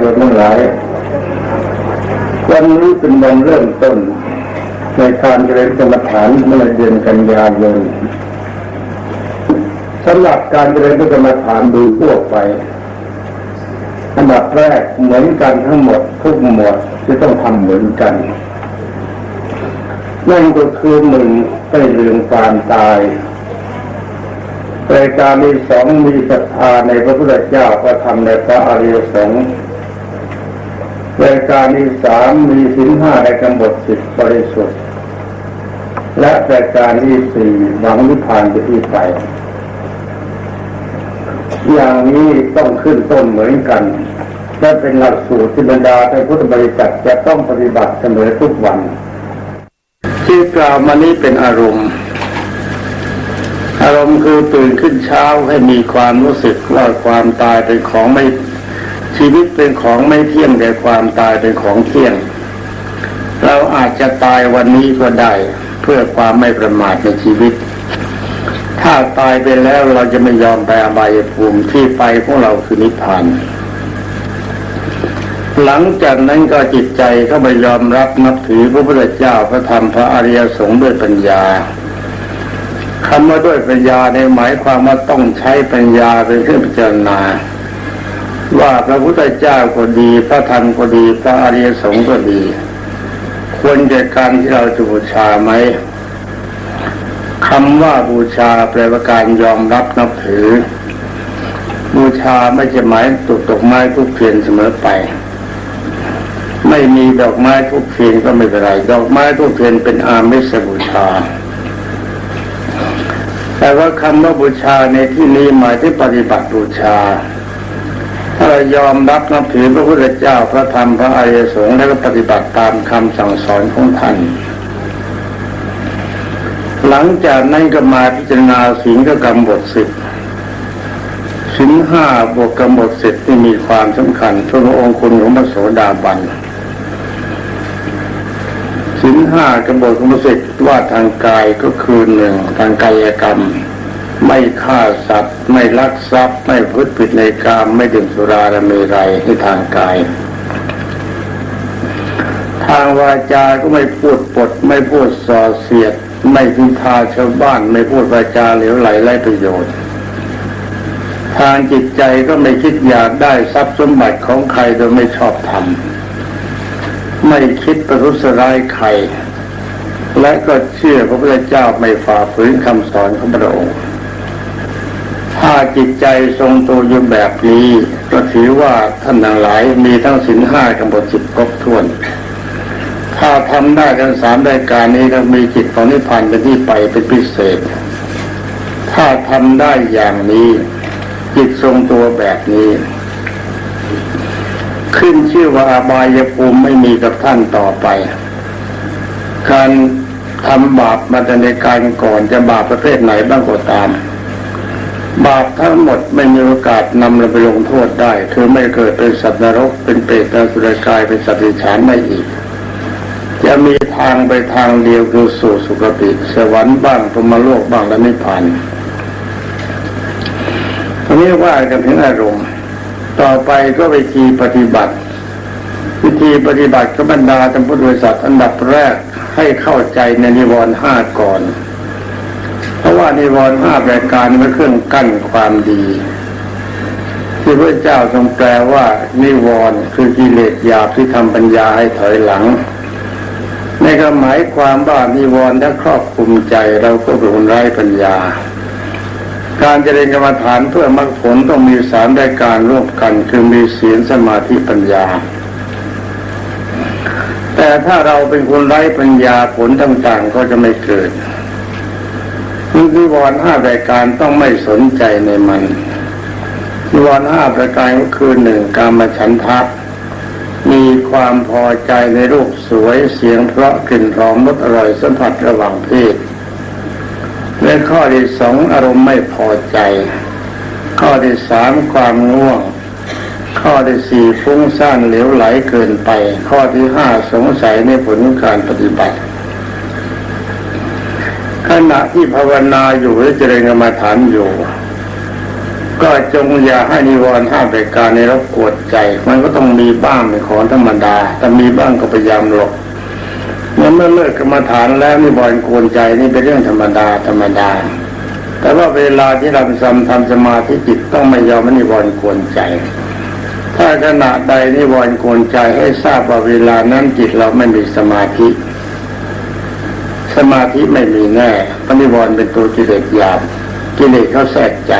โยมทั้งหลาย วันนี้เป็นวันเริ่มต้น ในการเจริญกรรมฐานเมื่อเดือนกันยายนสำหรับการเจริญกรรมฐานโดยทั่วไปอันดับแรกเหมือนกันทั้งหมดทุกหมวดจะต้องทำเหมือนกัน นั่นก็คือหนึ่งไม่ลืมความตายรายการที่สองมีศรัทธาในพระพุทธเจ้าพระธรรมในพระอริยสงฆ์ รายการที่สามมีสินห้าในกำหนดสิทธิบริสุทธิ์ และรายการที่สี่หวังนิพพานไปที่ไป อย่างนี้ต้องขึ้นต้นเหมือนกันและเป็นหลักสูตรที่บรรดาในพุทธบริษัทจะต้องปฏิบัติเสมอทุกวัน ที่กล่าวมานี้เป็นอารมณ์ อารมณ์คือตื่นขึ้นเช้าให้มีความรู้สึกว่าความตายเป็นของไม่ ชีวิตเป็นของไม่เที่ยงแต่ความตายเป็นของเที่ยง เราอาจจะตายวันนี้ก็ได้เพื่อความไม่ประมาทในชีวิต ถ้าตายไปแล้วเราจะไม่ยอมไปอบายภูมิที่ไปของเราคือนิพพานหลังจากนั้นก็จิตใจก็ไปยอมรับนับถือพระพุทธเจ้าพระธรรมพระอริยสงฆ์ด้วยปัญญาคำว่าด้วยปัญญาในหมายความว่าต้องใช้ปัญญาเป็นเครื่องพิจารณา ว่าพระพุทธเจ้าก็ดี พระธรรมก็ดี พระอริยสงฆ์ก็ดี ควรแก่การที่เราจะบูชาไหมคำว่าบูชาแปลว่าการยอมรับนับถือ บูชาไม่ใช่หมายตกดอกไม้ทุกเพียนเสมอไป ไม่มีดอกไม้ทุกเพียนก็ไม่เป็นไรดอกไม้ทุกเพียนเป็นอาเมสบูชาแต่ว่าคำว่าบูชาในที่นี้หมายถึงปฏิบัติบูชา เรายอมรับนับถือพระพุทธเจ้าพระธรรมพระอริยสงฆ์แล้วก็ปฏิบัติตามคำสั่งสอนของท่าน หลังจากนั้นก็มาพิจารณาสิ่งก็กำบทสิบสินห้าบวกกำหนดเสร็จที่มีความสำคัญพระองค์คุณของพระโสดาบันสินห้ากำหนดของพระเสร็จว่าทางกายก็คือหนึ่งทางกายกรรม ไม่ฆ่าสัตว์ ไม่ลักทรัพย์ ไม่พูดผิดในกามไม่ดื่มสุราและมรัยให้ทางกาย ทางวาจาก็ไม่พูดปด ไม่พูดส่อเสียด ไม่พิทาชาวบ้าน ไม่พูดวาจาเหลวไหลไร้ประโยชน์ทางจิตใจก็ไม่คิดอยากได้ทรัพย์สมบัติของใครโดยไม่ชอบทำไม่คิดประทุษร้ายใคร และก็เชื่อพระพุทธเจ้าไม่ฝ่าฝืนคำสอนของพระองค์ ถ้าจิตใจทรงตัวอยู่แบบนี้ก็ถือว่าท่านทั้งหลายมีทั้งสินห้ากำหนดจิตครบถ้วน ถ้าทำได้ทั้งสามรายการนี้ก็มีจิตของนิพพานเป็นที่ไปเป็นพิเศษ ถ้าทำได้อย่างนี้ จิตทรงตัวแบบนี้ ขึ้นชื่อว่าอบายภูมิไม่มีกับท่านต่อไป การทำบาปมาแต่ในการก่อนจะบาปประเภทไหนบ้างก็ตาม บาปทั้งหมดไม่มีโอกาสนำเราไปลงโทษได้คือไม่เกิดเป็นสัตว์นรก เป็นเปรตเป็นสุรกายเป็นสัตว์ดิฉานไม่อีก จะมีทางไปทางเดียวคือสู่สุคติสวรรค์บ้างพรหมโลกบ้างและนิพพานอันนี้ว่ากันถึงอารมณ์ ต่อไปก็วิธีปฏิบัติ วิธีปฏิบัติก็บรรดาธรรมพุทธบริษัทอันดับแรกให้เข้าใจในนิวรณ์ห้าก่อน เพราะว่านิวรณ์ห้าประการเป็นเครื่องกั้นความดี ที่พระเจ้าทรงแปลว่า นิวรณ์คือกิเลสหยาบที่ทำปัญญาให้ถอยหลังในก็หมายความว่านิวรณ์ถ้าครอบคุมใจเราก็เป็นคนไร้ปัญญา การเจริญกรรมฐานเพื่อมรรคผลต้องมีสามรายการร่วมกันคือมีศีลสมาธิปัญญา แต่ถ้าเราเป็นคนไร้ปัญญาผลต่างๆก็จะไม่เกิด นิวรณ์ห้ารายการต้องไม่สนใจในมันนิวรณ์ห้าประการก็คือหนึ่งการมาฉันทะมีความพอใจในรูปสวยเสียงเพราะกลิ่นหอมรสอร่อยสัมผัสระหว่างเพศและข้อที่สองอารมณ์ไม่พอใจ ข้อที่สามความง่วง ข้อที่สี่ฟุ้งซ่านเหลวไหลเกินไป ข้อที่ห้าสงสัยในผลของการปฏิบัติ ขณะที่ภาวนาอยู่หรือเจริญกรรมฐานอยู่ ก็จงอย่าให้นิวรณ์ห้าประการในรบกวนใจ มันก็ต้องมีบ้างเป็นของธรรมดาแต่มีบ้างก็พยายามหลบเมื่อเมื่อเลิกกรรมฐานแล้วนิวรณ์กวนใจนี่เป็นเรื่องธรรมดาธรรมดา แต่ว่าเวลาที่เราทำทำสมาธิจิตต้องไม่ยอมนิวรณ์กวนใจถ้าขณะใดนิวรณ์กวนใจให้ทราบว่าเวลานั้นจิตเราไม่มีสมาธิ สมาธิไม่มีแน่ปณิวรณ์เป็นตัวกิเลสหยาบกิเลสเขาแทรกใจ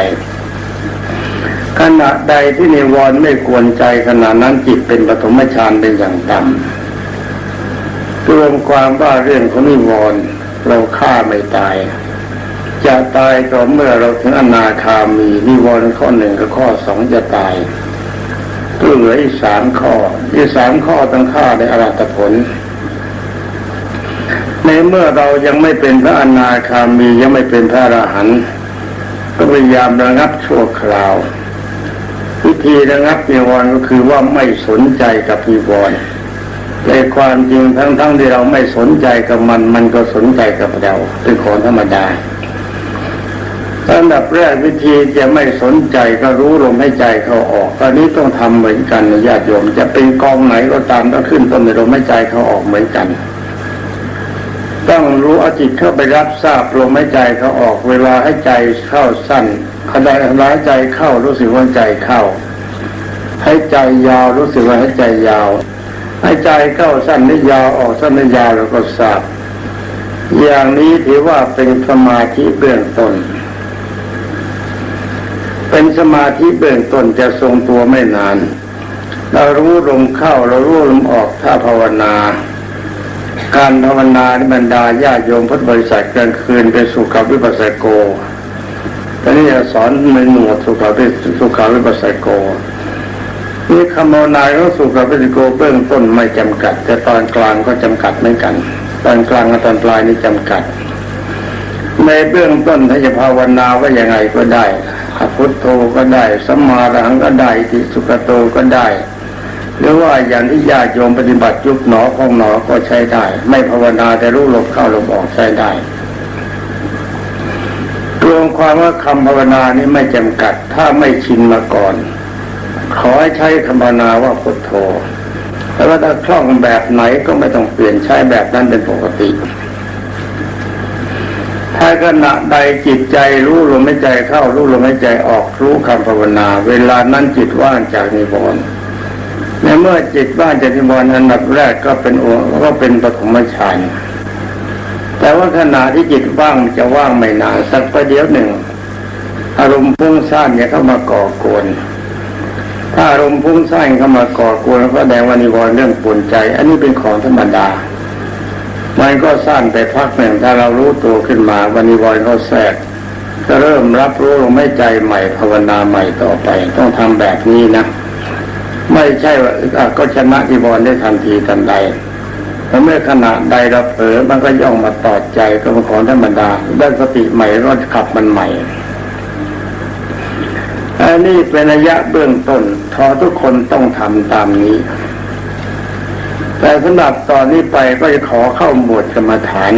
ขณะใดที่นิวรณ์ไม่กวนใจขณะนั้นจิตเป็นปฐมฌานเป็นอย่างต่ำรวมความว่าเรื่องของนิวรณ์เราฆ่าไม่ตาย จะตายก็เมื่อเราถึงอนาคามีนิวรณ์ข้อหนึ่งกับข้อสองจะตายก็เหลืออีกสามข้อที่สามข้อต้องฆ่าในอรัตผล ในเมื่อเรายังไม่เป็นพระอนาคามียังไม่เป็นพระอรหันต์ก็พยายามระงับชั่วคราว วิธีระงับนิวรณ์ก็คือว่าไม่สนใจกับนิวรณ์แต่ความจริงทั้งๆทที่เราไม่สนใจกับมัน มันก็สนใจกับเราเป็นของธรรมดาอันดับแรกวิธีจะไม่สนใจก็รู้ลมให้ใจเขาออกตอนนี้ต้องทำเหมือนกันญาติโยมจะเป็นกองไหนก็ตามต้องขึ้นต้นในลมให้ใจเขาออกเหมือนกัน ต้องรู้เอาจิตเข้าไปรับทราบลมหายใจเขาออกเวลาให้ใจเข้าสั้นขณะหายใจเข้ารู้สึกว่าใจเข้าให้ใจยาวรู้สึกว่าให้ใจยาวให้ใจเข้าสั้นหรือยาวออกสั้นหรือยาวแล้วก็ทราบอย่างนี้ถือว่าเป็นสมาธิเบื้องต้น เป็นสมาธิเบื้องต้นจะทรงตัวไม่นาน เรารู้ลมเข้าเรารู้ลมออกถ้าภาวนา การภาวนาในบรรดาญาโยมพุทธบริษัทกลางคืนเป็นสุขวิปัสสโกตอนนี้จะสอนในหนวดสุขวิสุขวิปัสสโกนี่คำภาวนาของสุขวิปัสสโกเบื้องต้นไม่จำกัด แต่ตอนกลางก็จำกัดเหมือนกัน ตอนกลางกับตอนปลายนี่จำกัด ในเบื้องต้นถ้าจะภาวนาว่ายังไงก็ได้พุทโธก็ได้สัมมาหังก็ได้อิติสุขโตก็ได้ หรือว่าอย่างที่ญาติโยมปฏิบัติยุบหนอของหนอก็ใช้ได้ ไม่ภาวนาแต่รู้ลมเข้าลมออกใช้ได้รวมความว่าคำภาวนานี้ไม่จำกัด ถ้าไม่ชินมาก่อน ขอให้ใช้คำภาวนาว่าพุทโธแต่ว่าถ้าคล่องแบบไหนก็ไม่ต้องเปลี่ยนใช้แบบนั้นเป็นปกติ ถ้าขณะใดจิตใจรู้ลมหายใจเข้ารู้ลมหายใจออกรู้คำภาวนา เวลานั้นจิตว่างจากนิวรณ์ ในเมื่อจิตว่างจากนิวรณ์อันดับแรกก็เป็นโอก็เป็นปฐมฌานแต่ว่าขณะที่จิตว่างจะว่างไม่นานสักประเดี๋ยวหนึ่ง อารมณ์พุ่งซ่านเนี่ยเข้ามาก่อกวน ถ้าอารมณ์พุ่งซ่านเข้ามาก่อกวนก็แสดงว่านิวรณ์เรื่องปวนใจ อันนี้เป็นของธรรมดามันก็สั้นไปพักหนึ่งถ้าเรารู้ตัวขึ้นมาวันนิวรณ์เขาแทรกก็เริ่มรับรู้ลมหายใจใหม่ภาวนาใหม่ต่อไป ต้องทำแบบนี้นะ ไม่ใช่ว่าก็ชนะนิวรณ์ได้ทันทีทันใดแลเมื่อขณะใดเราเผลอมันก็ย่องมาตอดใจก็เป็นขอธรรมดาได้สติใหม่ก็ขับมันใหม่อันนี้เป็นระยะเบื้องต้นทอทุกคนต้องทำตามนี้ แต่สำหรับตอนนี้ไปก็จะขอเข้าหมวดกรรมฐาน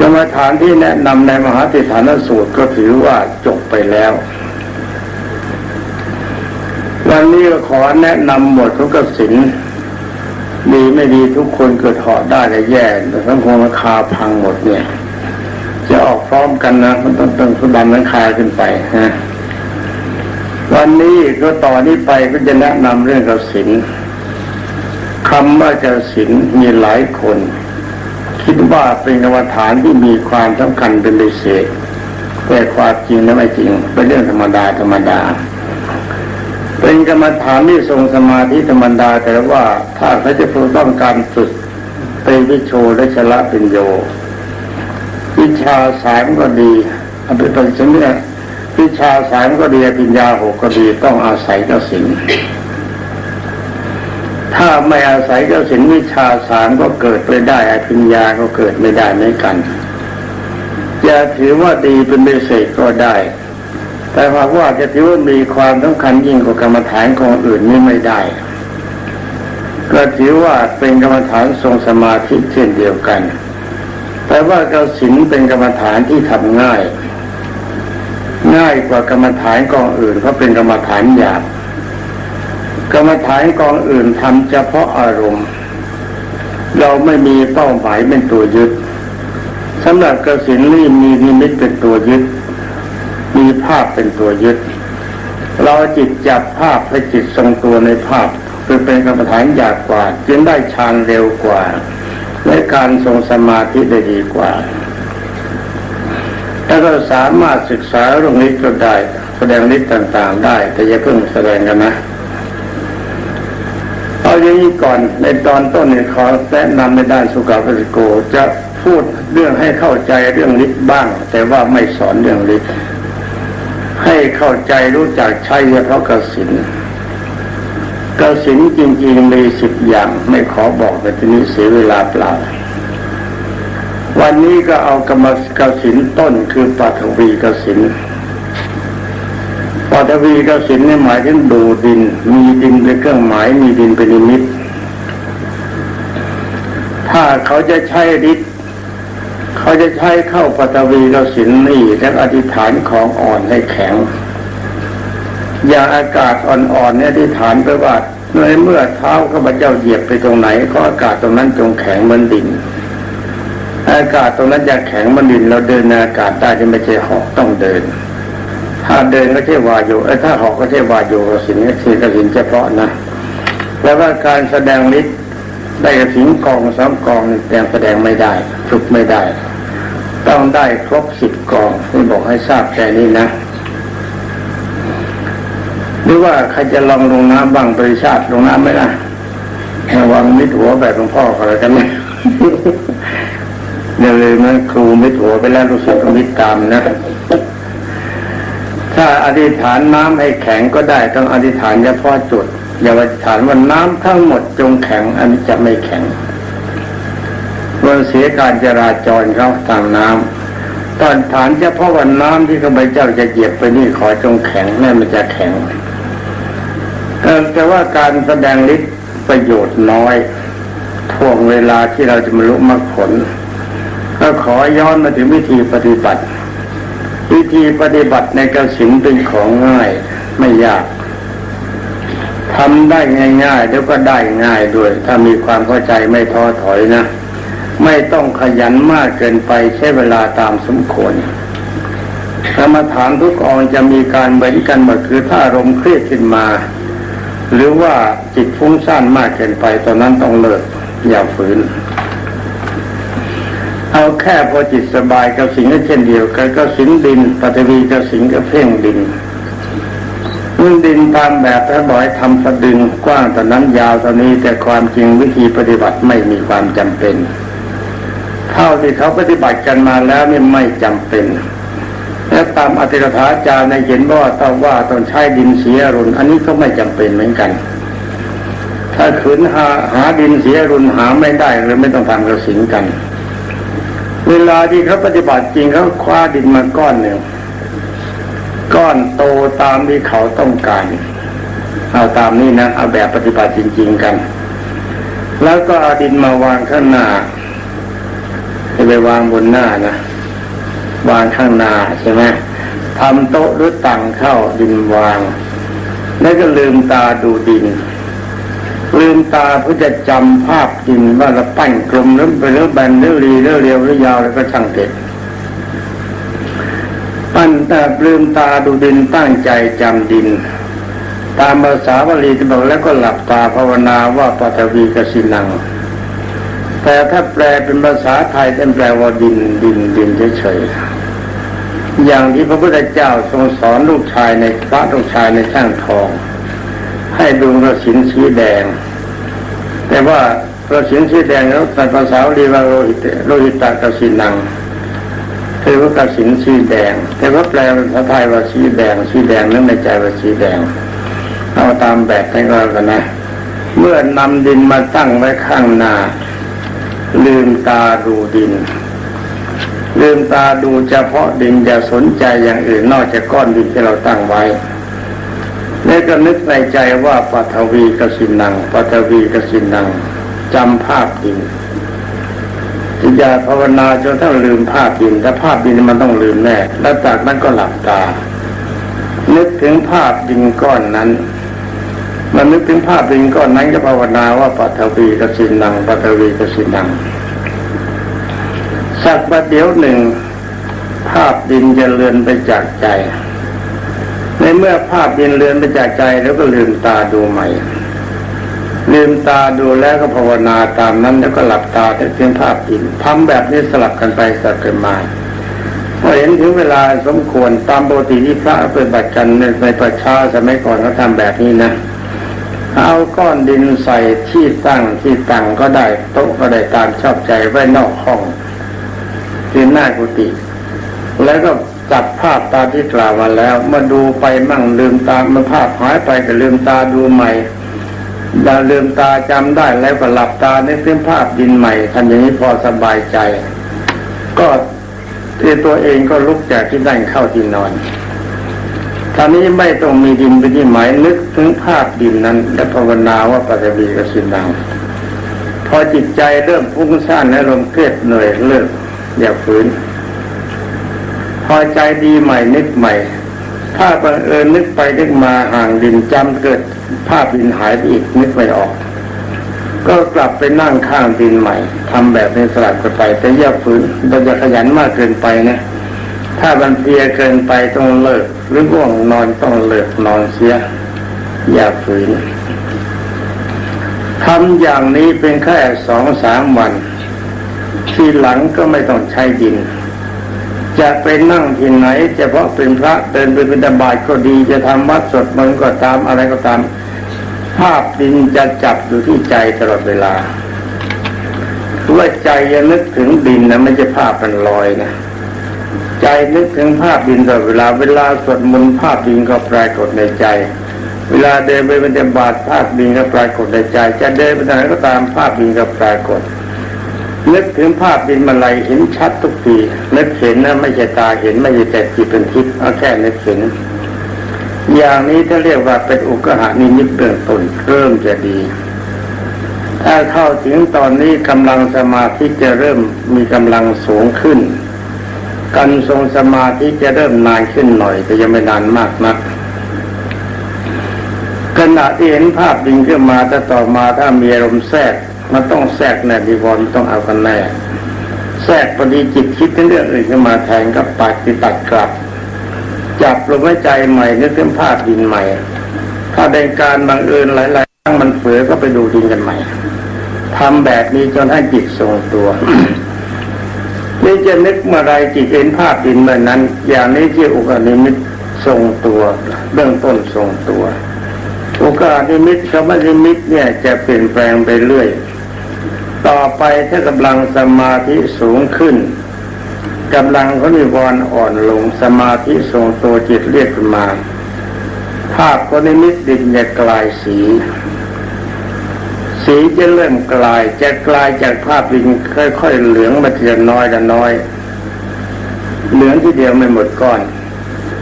กรรมฐานที่แนะนำในมหาติฐานสูตรก็ถือว่าจบไปแล้ว วันนี้ก็ขอแนะนำหมดของกสินดีไม่ดีทุกคนเกิดถอดได้แต่แย่แต่สังคมราคาพังหมดเนี่ย จะออกพร้อมกันนะ มันต้องต้องสดันนั้นคาขึ้นไปฮะวันนี้ก็ต่อนนี้ไปก็จะแนะนำเรื่องกสินคำว่ากสินมีหลายคน คิดว่าเป็นกรรมฐานที่มีความสำคัญเป็นพิเศษแต่ความจริงนั้นไม่จริงเป็นเรื่องธรรมดาธรรมดา เป็นกรรมฐานที่ทรงสมาธิธรรมดาแต่ว่าถ้าเขาจะพูดต้องการฝึกเป็นวิโชและชละเป็นโย วิชาสามก็ดีอภิปัญญเนี่ยวิชาสามก็ดีปัญญาหกก็ดีต้องอาศัยกสินถ้าไม่อาศัยกสินวิชาสามก็เกิดไปได้อภิญญาก็เกิดไม่ได้เหมือนกันจะถือว่าดีเป็นเบสก็ได้ แต่หากว่าจะถือว่ามีความสำคัญยิ่งกว่ากรรมฐานของอื่นนี่ไม่ได้ ก็ถือว่าเป็นกรรมฐานทรงสมาธิเช่นเดียวกัน แต่ว่ากสินเป็นกรรมฐานที่ทำง่าย ง่ายกว่ากรรมฐานกองอื่นเพราะเป็นกรรมฐานหยาบกรรมฐานกองอื่นทำเฉพาะอารมณ์ เราไม่มีเป้าหมายเป็นตัวยึดสำหรับกสินนี่มีนิมิตเป็นตัวยึด มีภาพเป็นตัวยึด เราจิตจับภาพให้จิตทรงตัวในภาพคือเป็นกรรมฐานยาบกว่าจึงได้ฌานเร็วกว่าและการทรงสมาธิได้ดีกว่าแล้วก็สามารถศึกษาเรื่องนี้ก็ได้ แสดงฤทธิ์ต่างๆได้ แต่อย่าเพิ่งแสดงกันนะเอาอย่างนี้ก่อนในตอนต้นเนี่ยขอแนะนำในด้านสุขภาพโก จะพูดเรื่องให้เข้าใจเรื่องฤทธิ์บ้าง แต่ว่าไม่สอนเรื่องฤทธิ์ ให้เข้าใจรู้จักใช้เฉพาะกสินกสินจริงๆมีสิบอย่างไม่ขอบอกแต่ทีนี้เสียเวลาเปล่า วันนี้ก็เอากรรมกสินต้นคือปัทวีกสินปัทวีกสินนี่หมายถึงดูดิน มีดินเป็นเครื่องหมายมีดินเป็นนิมิตถ้าเขาจะใช้ฤทธิ์ เขาจะใช้เข้าปัทวีกสินนี่แล้วอธิษฐานของอ่อนให้แข็ง อย่างอากาศอ่อนๆเนี่ยอธิษฐานไปว่าในเมื่อเท้าข้าพเจ้าเหยียบไปตรงไหน ก็อากาศตรงนั้นจงแข็งเหมือนดิน อากาศตรงนั้นจะแข็งเหมือนดิน เราเดินในอากาศได้จะไม่ใช่หอกต้องเดิน ถ้าเดินก็ใช่วาโยเอ้ถ้าหอกก็ใช่วาโยกสินนี่คือกสินเฉพาะนะแล้วว่าการแสดงฤทธิ์ ได้กสินกองสามกองนี่ยังแสดงไม่ได้ฝึกไม่ได้ ต้องได้ครบสิบกองที่บอกให้ทราบแค่นี้นะ หรือว่าใครจะลองลงน้ำบ้างบริชาติลงน้ำไหมล่ะระวังมิดหัวแบบหลวงพ่อเขาเลยกันไหมเดี๋ยวเลยนะครูมิดหัวไปแล้วรู้สึกมิดตามนะ ถ้าอธิษฐานน้ำให้แข็งก็ได้ต้องอธิษฐานเฉพาะจุด อย่าอธิษฐานว่าน้ำทั้งหมดจงแข็ง อันนี้จะไม่แข็งมันเสียการจราจรเขาทางน้ำตอนฐานเฉพาะวันน้ำที่ข้าพเจ้าจะเหยียบไปนี่ขอจงแข็งนั่มันจะแข็งแต่ว่าการแสดงฤทธิ์ประโยชน์น้อยท่วงเวลาที่เราจะมาลุมรรคผล ก็ขอย้อนมาถึงวิธีปฏิบัติ วิธีปฏิบัติในกสินเป็นของง่ายไม่ยาก ทำได้ง่ายๆแล้วก็ได้ง่ายด้วย ถ้ามีความเข้าใจไม่ท้อถอยนะ ไม่ต้องขยันมากเกินไปใช้เวลาตามสมควรกรรมฐานทุกองจะมีการเหมือนกันหมดคือถ้าอารมณ์เครียดขึ้นมา หรือว่าจิตฟุ้งซ่านมากเกินไปตอนนั้นต้องเลิกอย่าฝืน เอาแค่พอจิตสบายกับสิ่งนั้นเช่นเดียวกันก็สิงดินปฐวีกับสิงกับเพ่งดิน ดินตามแบบพระบอยทำสะดึงกว้างแต่นั้นยาวตอนนี้แต่ความจริงวิธีปฏิบัติไม่มีความจำเป็น เท่าที่เขาปฏิบัติกันมาแล้วนี่ไม่จำเป็น และตามอติรถาจารย์ในเห็นว่าต้องว่าต้องใช้ดินเสียรุนอันนี้ก็ไม่จำเป็นเหมือนกัน ถ้าขืนหาหาดินเสียรุนหาไม่ได้หรือไม่ต้องทำกระสินกัน เวลาที่เขาปฏิบัติจริงเขาคว้าดินมาก้อนหนึ่ง ก้อนโตตามที่เขาต้องการ เอาตามนี้นะเอาแบบปฏิบัติจริง ๆกัน แล้วก็เอาดินมาวางข้างหน้าจะไปวางบนหน้านะวางข้างหน้าใช่ไหมทำโต๊ะหรือตังเข้าดินวาง แล้วก็ลืมตาดูดิน ลืมตาเพื่อจะจำภาพดินว่าเราปั้นกลมหรือไปหรือแบนหรือรีหรือเรียวหรือยาวแล้วก็ช่างเถอะ ปั้นแต่ลืมตาดูดินตั้งใจจำดิน ตามภาษาบาลีจะบอกแล้วก็หลับตาภาวนาว่าปฐวีกสินัง แต่ถ้าแปลเป็นภาษาไทยเป็นแปลว่าดินดินดินเฉยๆอย่างที่พระพุทธเจ้าทรงสอนลูกชายในพระลูกชายในช่างทอง ให้ดูกระสินสีแดง แต่ว่ากระสินสีแดงแล้วแต่ภาษาบาลีว่าโลหิตโลหิตากสินัง คือว่ากสินสีแดง แต่ว่าแปลเป็นภาษาไทยว่าสีแดง สีแดงนึกในใจว่าสีแดง เอาตามแบบให้ก็แล้วกันนะ เมื่อนำดินมาตั้งไว้ข้างหน้า ลืมตาดูดิน ลืมตาดูเฉพาะดินอย่าสนใจอย่างอื่นนอกจากก้อนดินที่เราตั้งไว้แล้วก็นึกในใจว่าปัทวีกสินังปัทวีกสินังจำภาพดิน อย่าภาวนาจนถ้าลืมภาพดินถ้าภาพดินมันต้องลืมแน่ แล้วจากนั้นก็หลับตา นึกถึงภาพดินก้อนนั้น มันนึกถึงภาพดินก้อนนั้นก็ภาวนาว่าปัทวีกสินังปัทวีกสินัง สักประเดี๋ยวหนึ่ง ภาพดินจะเลือนไปจากใจ ในเมื่อภาพดินเลือนไปจากใจแล้วก็ลืมตาดูใหม่ ลืมตาดูแล้วก็ภาวนาตามนั้นแล้วก็หลับตาแต่เพียงภาพดินทำแบบนี้สลับกันไปสลับกันมาพอเห็นถึงเวลาสมควรตามปกติที่พระปฏิบัติกันในในประชาสมัยก่อนเขาทำแบบนี้นะ เอาก้อนดินใส่ที่ตั้งที่ตั้งก็ได้โต๊ะก็ได้ตามชอบใจไว้นอกห้องที่หน้ากุฏิแล้วก็จับภาพตาที่กล่าวมาแล้วมื่อดูไปมั่งลืมตาเมื่อภาพหายไปก็ลืมตาดูใหม่ ดาลืมตาจำได้แล้วก็หลับตาในเส้นภาพดินใหม่ทำอย่างนี้พอสบายใจ ก็ที่ตัวเองก็ลุกจากที่นั่งเข้าที่นอนท่านี้ไม่ต้องมีดินเป็นที่หมายนึกถึงภาพดินนั้น และภาวนาว่าปัจจุบันกสินังพอจิตใจเริ่มพุ่งซ่านและลมเครียดเหนื่อยเลิกอย่าฝืน พอใจดีใหม่นึกใหม่ ถ้าบังเอิญนึกไปนึกมาห่างดินจำเกิด ภาพดินหายไปอีกนึกไม่ออก ก็กลับไปนั่งข้างดินใหม่ทำแบบในสลับกันไป แต่อย่าฝืนเราจะขยันมากเกินไปนะถ้าบันเพียเกินไปต้องเลิก หรือง่วงนอนต้องเลิกนอนเสีย อย่าฝืนทำอย่างนี้เป็นแค่สองสามวัน ที่หลังก็ไม่ต้องใช้ดิน จะไปนั่งที่ไหนเฉพาะเป็นพระเดินไปเป็นบาตก็ดี จะทำวัดสดมันก็ตามอะไรก็ตาม ภาพดินจะจับอยู่ที่ใจตลอดเวลาว่าใจจะนึกถึงดินนะไม่ใช่ภาพมันลอยนะใจนึกถึงภาพดินตลอดเวลา เวลาสวดมนต์ภาพดินก็ปรากฏในใจ เวลาเดินไปเป็นบาตภาพดินก็ปรากฏในใจ จะเดินไปไหนก็ตามภาพดินก็ปรากฏ นึกถึงภาพดินมาลายเห็นชัดทุกทีนึกเห็นนะไม่ใช่ตาเห็นไม่ใช่แต่จิตเป็นทิพย์เอาแค่นึกเห็นอย่างนี้ถ้าเรียกว่าเป็นอุกหานิมิตเบื้องต้นเริ่มจะดี ถ้าเข้าถึงตอนนี้กำลังสมาธิจะเริ่มมีกำลังสูงขึ้น การทรงสมาธิจะเริ่มนานขึ้นหน่อย แต่ยังไม่นานมากนักขณะที่เห็นภาพดินขึ้นมาถ้าต่อมาถ้ามีอารมณ์แทรก มันต้องแทรกแน่ดีวอนต้องเอากันแน่แทรกพอดีจิตคิดเรื่องอื่นขึ้นมาแทนก็ปัดติตัดกลับ จับลมหายใจใหม่นึกถึงภาพดินใหม่ ถ้าในการบังเอิญหลายๆครั้งมันเฟือก็ไปดูดินกันใหม่ทำแบบนี้จนให้จิตทรงตัวนี่จะนึกเมื่อไรจิตเห็นภาพดินเมื่อนั้น อย่างนี้ที่อุกานิมิตทรงตัวเบื้องต้นทรงตัวโอกาสนิมิตคำว่านิมิตเนี่ยจะเปลี่ยนแปลงไปเรื่อย ต่อไปถ้ากำลังสมาธิสูงขึ้นกำลังเขานิวรณ์อ่อนลงสมาธิทรงตัวจิตเรียกขึ้นมา ภาพก็นิมิตดินจะกลายสี สีจะเริ่มกลายจะกลายจากภาพดินค่อย ๆ เหลืองมาทีละน้อยละน้อย เหลืองที่เดียวไม่หมดก้อน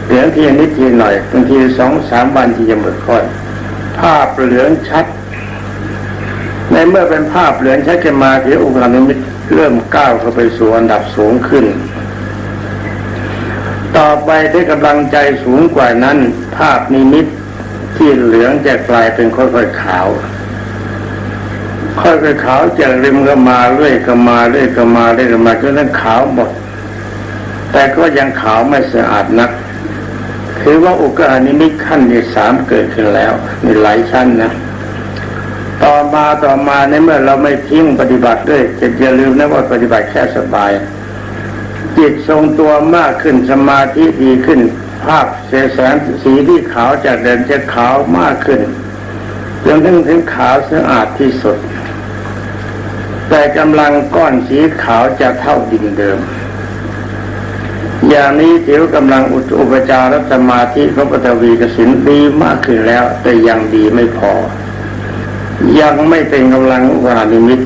เหลืองทีนิดทีหน่อยบางทีสองสามวันที่จะหมดก้อน ภาพเหลืองชัด ในเมื่อเป็นภาพเหลืองชัดขึ้นมาที่อุกานิมิตเริ่มก้าวเข้าไปสู่อันดับสูงขึ้น ต่อไปที่กำลังใจสูงกว่านั้น ภาพนิมิตที่เหลืองจะกลายเป็นค่อยๆขาว ค่อยๆขาวจากริมก็มาเรื่อยก็มาเรื่อยก็มาเรื่อยก็มาจนนั้นขาวหมด แต่ก็ยังขาวไม่สะอาดนักถือว่าอุกานิมิตขั้นที่สามเกิดขึ้นแล้วมีหลายชั้นนะ ต่อมาต่อมาในเมื่อเราไม่ทิ้งปฏิบัติด้วยจะอย่าลืมนะว่าปฏิบัติแค่สบาย จิตทรงตัวมากขึ้นสมาธิดีขึ้น ภาพเสแสงสีที่ขาวจากเดิมจะขาวมากขึ้นจนถึงถึงขาวสะอาดที่สุด แต่กำลังก้อนสีขาวจะเท่าดินเดิม อย่างนี้ถือว่ากำลังอุปจารสมาธิพระปฐวีกสินดีมากขึ้นแล้ว แต่ยังดีไม่พอ ยังไม่เป็นกำลังอุปานิมิต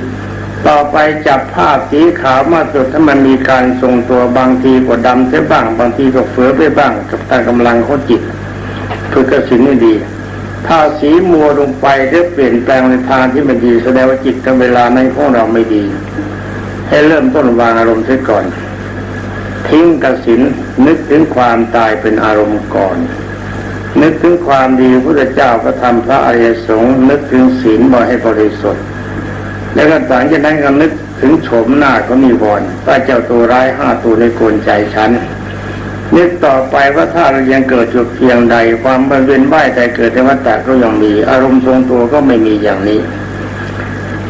ต่อไปจับภาพสีขาวมาสุดถ้ามันมีการทรงตัวบางทีก็ดำเสียบ้าง บางทีก็เฟือไปบ้างกับตามกำลังของจิตฝึกกสินนี่ดี ถ้าสีมัวลงไปหรือเปลี่ยนแปลงในทางที่ไม่ดีแสดงว่าจิตกับเวลาในของเราไม่ดี ให้เริ่มต้นวางอารมณ์เสียก่อน ทิ้งกสินนึกถึงความตายเป็นอารมณ์ก่อน นึกถึงความดีพระเจ้าก็ทำพระอริยสงฆ์นึกถึงศีลบ่ให้บริสุทธิ์แล้วก็ต่างจากนั้นก็นึกถึงโฉมหน้าก็มีวรว่าเจ้าตัวร้ายห้าตัวในกลใจฉันนึกต่อไปว่าถ้าเรายังเกิดจุดเพียงใด ความบริเวณไหวแต่เกิดในวัฏฏะก็ยังมี อารมณ์ทรงตัวก็ไม่มีอย่างนี้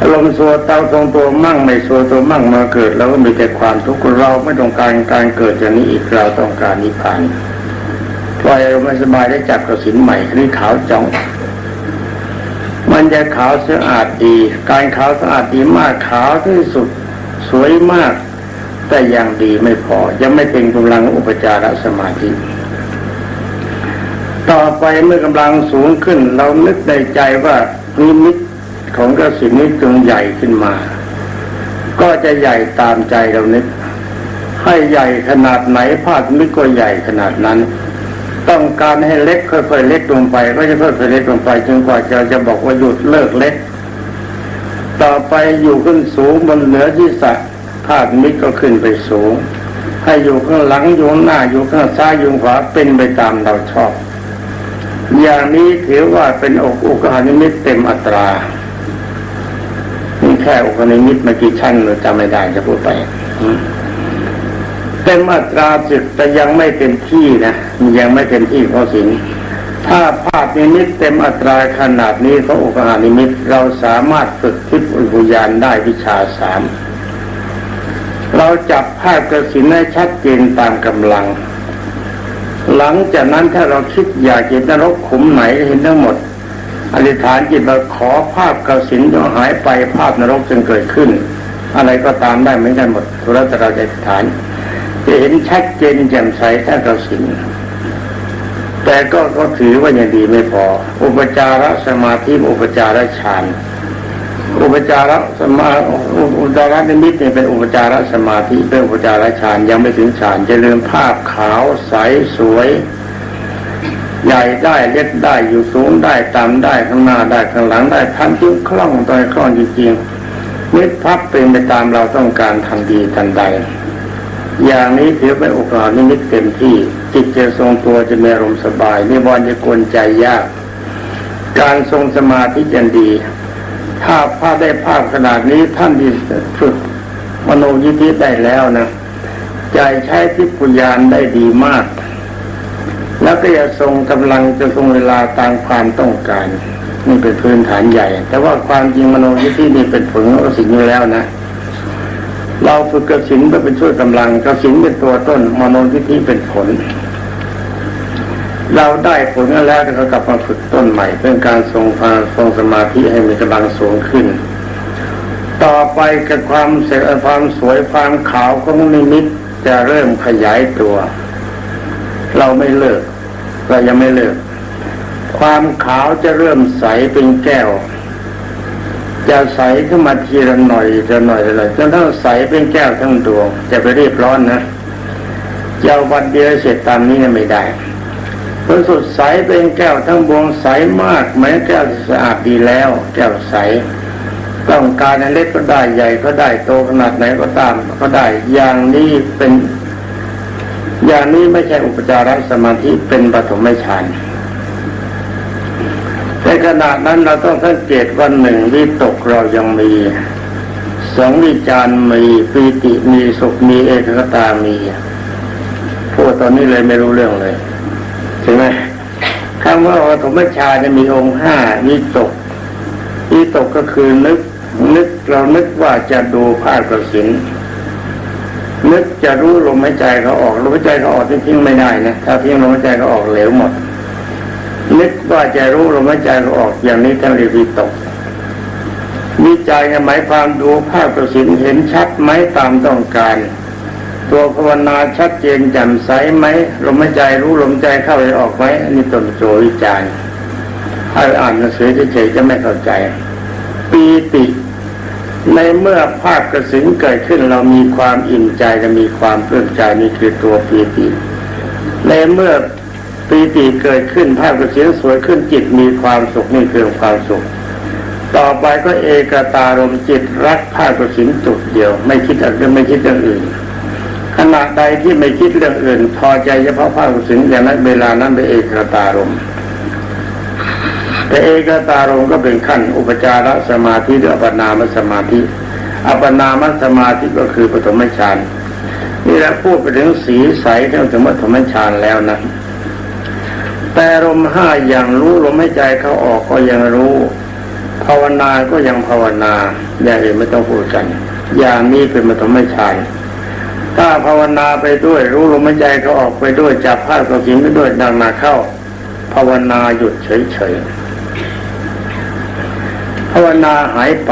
อารมณ์โซเตาทรงตัวมั่งไม่โซตัวมั่งมาเกิด แล้วก็มีแต่ความทุกข์เราไม่ต้องการการเกิดอย่างนี้อีกเราต้องการนิพพานป ล่อยอารมณ์ไม่สบายได้จับกระสินใหม่นี่ขาวจ้อง มันจะขาวสะอาดดี การขาวสะอาดดีมากขาวที่สุดสวยมาก แต่ยังดีไม่พอ ยังไม่เป็นกำลังอุปจารสมาธิ ต่อไปเมื่อกำลังสูงขึ้น เรานึกในใจว่านิมิตของกระสินนี้จงใหญ่ขึ้นมา ก็จะใหญ่ตามใจเรานึกให้ใหญ่ขนาดไหนภาพนิมิตก็ใหญ่ขนาดนั้น ต้องการให้เล็กค่อยๆเล็กลงไป ก็จะค่อยๆเล็กลงไปจนกว่าจะจะบอกว่าหยุดเลิกเล็ก ต่อไปอยู่ขึ้นสูงบนเหนือที่สะภาดมิตรก็ขึ้นไปสูง ให้อยู่ข้างหลังอยู่หน้าอยู่ข้างซ้ายอยู่ข้างขวาเป็นไปตามเราชอบ อย่างนี้ถือว่าเป็นอกอุกหานิมิตเต็มอัตรานี่แค่อุกหานิมิตเมื่อกี้ชั้นเราจำไม่ได้จะพูดไป เต็มอัตราจิตแต่ยังไม่เต็มที่นะยังไม่เต็มที่ของสิงถ้าภาพนิมิตเต็มอัตราขนาดนี้ของอุกหานิมิตเราสามารถฝึกทิพย์อุญานได้วิชาสามเราจับภาพกระสินให้ชัดเจนตามกำลัง หลังจากนั้นถ้าเราคิดอยากเห็นนรกขุมไหนเห็นทั้งหมดอธิษฐานจิตเราขอภาพกระสินจงหายไปภาพนรกจึงเกิดขึ้น อะไรก็ตามได้เหมือนกันหมดทุรตเราจะอธิษฐาน จะเห็นชัดเจนแจ่มใสถ้านกระสินแต่ก็ก็ถือว่ายังดีไม่พอ อุปจารสมาธิอุปจารฌานอุปจารสมาอุปจารนิมิตเนี่ยเป็นอุปจารสมาธิเป็นอุปจารฌานยังไม่ถึงฌานจะเริ่มภาพขาวใสสวย ใหญ่ได้เล็กได้อยู่สูงได้ต่ำได้ข้างหน้าได้ข้างหลังได้ทันทิ้งคล่องต่อยคล่องจริงๆมิตรพับเป็นไปตามเราต้องการทันทีทันใด อย่างนี้ถือเป็นโอกาสนิมิตเต็มที่ จิตจะทรงตัวจะมีอารมณ์สบายนิวรณ์จะกวนใจยาก การทรงสมาธิจะดี ถ้าภาพได้ภาพขนาดนี้ท่านที่ฝึกมโนยิทธิได้แล้วนะใจใช้ทิพยานได้ดีมาก แล้วก็จะทรงกำลังจะทรงเวลาตามความต้องการนี่เป็นพื้นฐานใหญ่ แต่ว่าความจริงมโนยิทธินี่เป็นผลของสิ่งนี้แล้วนะ เราฝึกกระสินเพื่อเป็นช่วยกำลังกระสินเป็นตัวต้นมโนยิทธิเป็นผล เราได้ผลแล้วก็กลับมาฝึกต้นใหม่ เป็นการทรงพาทรงสมาธิให้มีกำลังสูงขึ้น ต่อไปกับความเสกความสวยความขาวของนิมิตจะเริ่มขยายตัว เราไม่เลิก เรายังไม่เลิก ความขาวจะเริ่มใสเป็นแก้ว จะใสขึ้นมาทีละหน่อยจะหน่อยเลยจนทั้งใสเป็นแก้วทั้งดวงจะไปรีบร้อนนะจะวันเดียวเสร็จตามนี้ไม่ได้ผลสุดใสเป็นแก้วทั้งวงใสมากแม้แก้วสะอาดดีแล้ว แก้วใสต้องการอันเล็กก็ได้ใหญ่ก็ได้โตขนาดไหนก็ตามก็ได้อย่างนี้เป็น อย่างนี้ไม่ใช่อุปจารสมาธิเป็นปฐมฌาน ในขณะนั้นเราต้องสังเกตว่าหนึ่งวิตกเรายังมีสองวิจารมีปีติมีสุขมีเอกคตามีพูดตอนนี้เลยไม่รู้เรื่องเลยใช่ไหมคำว่าปฐมฌานจะมีองค์ห้าวิตกวิตกก็คือนึกนึกเรานึกว่าจะดูภาพกระสินนึกจะรู้ลมหายใจเขาออกลมหายใจเขาออกทิ้งไม่ได้นะถ้าทิ้งลมหายใจเขาออกเหลวหมด นึกว่าจะรู้ลมหายใจเขาออกอย่างนี้ท่านเรียกวิตกวิจัยหมายความดูภาพกระสินเห็นชัดไหมตามต้องการ ตัวภาวนาชัดเจนแจ่มใสไหมลมหายใจรู้ลมใจเข้าไปออกไหมอันนี้ตนโจวิจารถ้าอ่านหนังสือเฉยๆจะไม่เข้าใจ ปีติ ในเมื่อภาพกระสินเกิดขึ้นเรามีความอิ่มใจและมีความเพื่อใจนี่คือตัวปีติ ในเมื่อ ปีติเกิดขึ้นภาพกระสินสวยขึ้นจิตมีความสุขนี่คือความสุข ต่อไปก็เอกตารมจิตรักภาพกระสินจุดเดียว ไม่คิดอะไรไม่คิดเรื่องอื่นขณะใดที่ไม่คิดเรื่องอื่น พอใจเฉพาะภาพกระสินอย่างนั้นเวลานั้นเป็นเอกตารมณ์แต่เอกตารมณ์ก็เป็นขั้นอุปจารสมาธิหรืออัปนามสมาธิ อัปนามสมาธิก็คือปฐมฌานนี่แหละพูดไปถึงสีใสเท่าถึงปฐมฌานแล้วนะ แต่ลมห้าอย่างรู้ลมหายใจเขาออกก็ยังรู้ ภาวนาก็ยังภาวนาอย่างอื่นไม่ต้องพูดกัน อย่างนี้เป็นปฐมฌานถ้าภาวนาไปด้วย รู้ลมหายใจเขาออกไปด้วยจับผ้ากับสิงไปด้วยดังนาเข้า ภาวนาหยุดเฉยๆภาวนาหายไป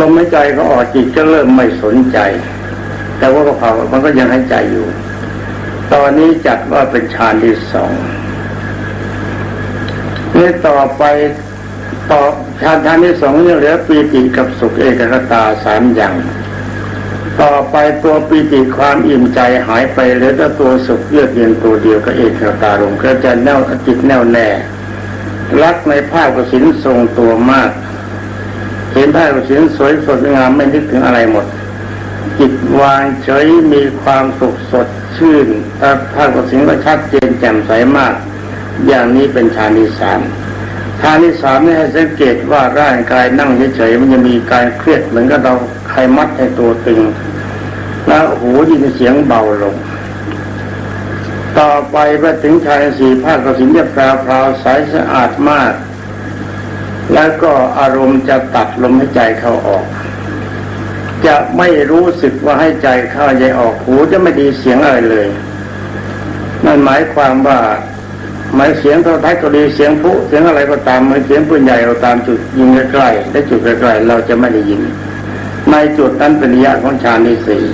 ลมหายใจก็ออกจิตก็เริ่มไม่สนใจ แต่ว่าก็ภาวมันก็ยังหายใจอยู่ ตอนนี้จัดว่าเป็นฌานที่สอง นี่ต่อไปต่อฌานฌานที่สองยังเหลือปีติกับสุขเอกคตาสามอย่าง ต่อไปตัวปีติความอิ่มใจหายไปเหลือแต่ตัวสุขเยือกเย็นตัวเดียวก็เอกคตารมณ์ก็จะแน่วจิตแน่วแน่รักในภาพกสินทรงตัวมาก เห็นภาพกสินสวยสดงามไม่นึกถึงอะไรหมด จิตวางเฉยมีความสุขสดชื่นถ้าภาพกสินก็ชัดเจนแจ่มใสมาก อย่างนี้เป็นฌานที่สามฌานที่สามนี่ให้สังเกตว่าร่างกายนั่งเฉยๆมันจะมีการเครียดเหมือนกับเราใครมัดให้ตัวตึง แล้วหูยินเสียงเบาลง ต่อไปไปถึงฌานสี่ภาคกสินจะแปลพราวใสสะอาดมาก แล้วก็อารมณ์จะตัดลมหายใจเข้าออกจะไม่รู้สึกว่าให้ใจเข้าใจออกหูจะไม่ดีเสียงอะไรเลย นั่นหมายความว่า หมายเสียงโทรทัศน์ก็ดีเสียงผู้เสียงอะไรก็ตามหมือนเสียงปืนใหญ่เราตามจุดยิงใกล้ๆและจุดใกล้ๆเราจะไม่ได้ยินในจุดนั้นเป็นระยะของฌานที่สี่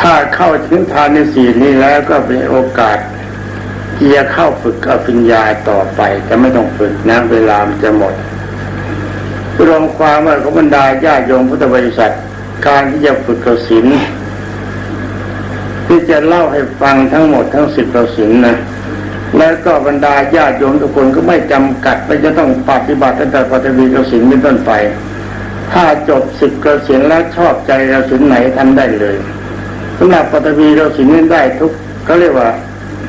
ถ้าเข้าถึงฌานที่สี่นี้แล้วก็เป็นโอกาสที่จะเข้าฝึกอภิญญาต่อไปจะไม่ต้องฝึกนะเวลามันจะหมดรวมความว่าของบรรดาญาโยมพุทธบริษัท การที่จะฝึกกสินที่จะเล่าให้ฟังทั้งหมดทั้งสิบกสินนะ แล้วก็บรรดาญาโยมทุกคนก็ไม่จำกัดไม่จะต้องปฏิบัติตั้งแต่ปฏิวีกสินเป็นต้นไป ถ้าจบสิบกสินแล้วชอบใจกสินไหนทำได้เลยสำหรับปฏิวีกสินนี้ได้ทุกก็เรียกว่า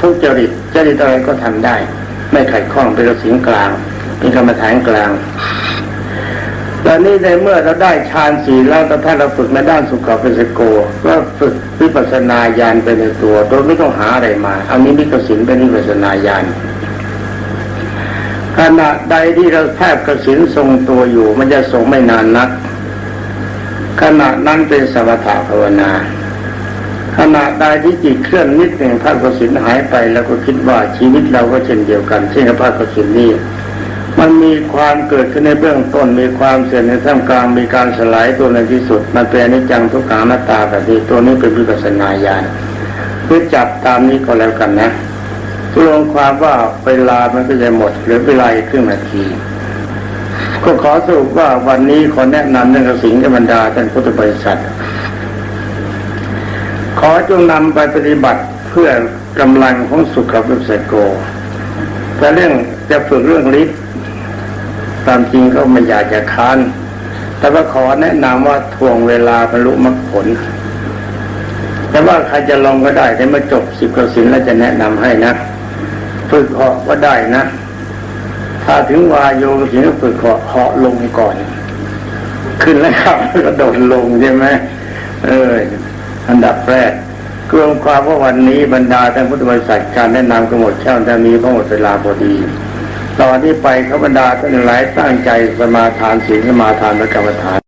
ทุกจริตจริตอะไรก็ทำได้ ไม่ขัดข้องเป็นกสินกลาง เป็นกรรมฐานกลาง ตอนนี้ในเมื่อเราได้ฌานสี่แล้วแต่ถ้าเราฝึกในด้านสุขภิสโกก็ฝึกวิปัสสนาญาณไปในตัวโดยไม่ต้องหาอะไรมา เอานี้มิกสินเป็นวิปัสสนาญาณขณะใดที่เราแทบกสินทรงตัวอยู่ มันจะทรงไม่นานนัก ขณะนั้นเป็นสมถะภาวนา ขณะใดที่จิตเคลื่อนนิดหนึ่งพระกสินหายไป แล้วก็คิดว่าชีวิตเราก็เช่นเดียวกันเช่นกับพระกสินนี้ มันมีความเกิดขึ้นในเบื้องต้นมีความเสื่อมในท่ามกลางมีการสลายตัวในที่สุด มันเป็นอนิจจังทุกขังนัตตาแบบนี้ตัวนี้เป็นวิปัสนาญาณเพื่อจับตามนี้ก็แล้วกันนะรวมความว่าเวลามันก็จะหมดหรือเวลาครึ่งนาที ก็ขอสรุปว่าวันนี้ขอแนะนำเรื่องสิงกับบรรดาท่านพุทธบริษัท ขอจงนำไปปฏิบัติเพื่อกำลังของสุขวิสัยโกแต่เรื่องจะฝึกเรื่องฤทธิ์ ตามจริงก็ไม่อยากจะค้าน แต่ว่าขอแนะนำว่าทวงเวลาบรรลุมรรคผล แต่ว่าใครจะลองก็ได้แต่มาจบสิบกสินแล้วจะแนะนำให้นะฝึกเหาะก็ได้นะ ถ้าถึงวายโยกสินก็ฝึกเหาะเหาะลงก่อน ขึ้นแล้วครับก็โดดลงใช่ไหมเอออันดับแรกรวมความว่าวันนี้บรรดาท่านพุทธบริษัทการแนะนำก็หมดเช่าแต่นี้เพราะหมดเวลาพอดี ตอนที่ไปขบรรดาท่านหลายตั้งใจสมาทานศีลสมาทานและกรรมฐาน